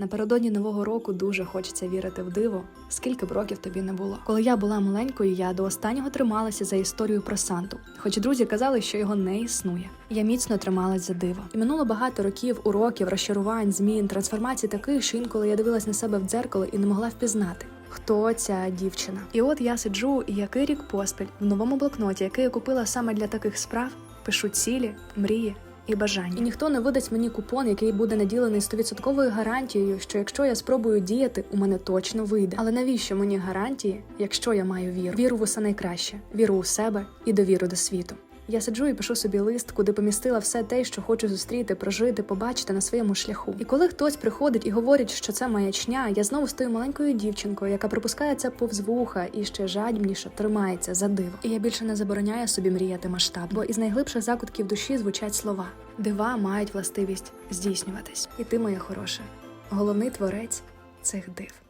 Напередодні нового року дуже хочеться вірити в диво, скільки б років тобі не було. Коли я була маленькою, я до останнього трималася за історію про Санту, хоч друзі казали, що його не існує. Я міцно трималась за диво. І минуло багато років, уроків, розчарувань, змін, трансформацій таких, що інколи я дивилась на себе в дзеркало і не могла впізнати. Хто ця дівчина? І от я сиджу, і який рік поспіль в новому блокноті, який я купила саме для таких справ, пишу цілі, мрії і бажання. І ніхто не видасть мені купон, який буде наділений стовідсотковою гарантією, що якщо я спробую діяти, у мене точно вийде. Але навіщо мені гарантії, якщо я маю віру? Віру в усе найкраще, віру у себе і довіру до світу. Я сиджу і пишу собі лист, куди помістила все те, що хочу зустріти, прожити, побачити на своєму шляху. І коли хтось приходить і говорить, що це маячня, я знову стою маленькою дівчинкою, яка пропускає це повз вуха і ще жадібніше тримається за диво. І я більше не забороняю собі мріяти масштаб, бо із найглибших закутків душі звучать слова: дива мають властивість здійснюватись. І ти, моя хороша, головний творець цих див.